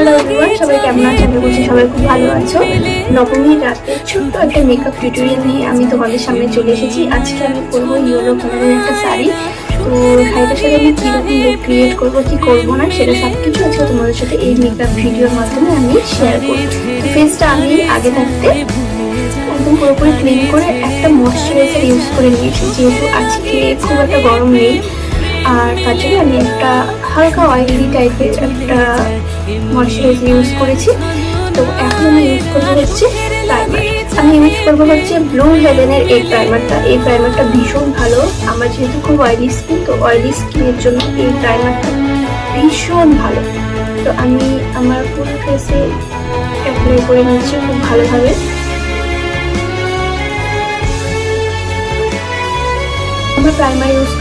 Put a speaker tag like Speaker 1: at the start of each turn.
Speaker 1: Hello everyone সবাই কেমন আছো? আশা করছি সবাই খুব ভালো আছো। নবমীর রাতে ছোট্ট একটা মেকআপ টিউটোরিয়াল নিয়ে আমি তোমাদের সামনে চলে এসেছি। আজকে আমি করব ইয়েলো কালারের একটা শাড়ি। তো শাড়িটার সাথে আমি কীরকম লুক ক্রিয়েট করব, কি করব না, সেটা সব কিছু আজকে তোমাদের সাথে এই মেকআপ ভিডিওর মাধ্যমে আমি শেয়ার করব। ফেসটা আমি আগে থাকতে একদম পুরোপুরি ক্লিন করে একটা ময়শ্চারাইজার ইউজ করে নিয়েছি। যেহেতু আজকে খুব একটা গরম নেই আর তার জন্য আমি একটা হালকা অয়েলি টাইপের একটা ময়শ্চারাইজার ইউজ করেছি। তো এখন আমি ইউজ করব হচ্ছে আমি ইউজ করব হচ্ছে ব্লু হেভেনের এই প্রাইমারটা এই প্রাইমারটা ভীষণ ভালো। আমার যেহেতু খুব অয়েলি স্কিন তো অয়েলি স্কিনের জন্য এই প্রাইমারটা ভীষণ ভালো। তো আমি আমার পুরো ফেসে অ্যাপ্লাই করে নিচ্ছি খুব ভালোভাবে। আমার প্রাইমার ইউজ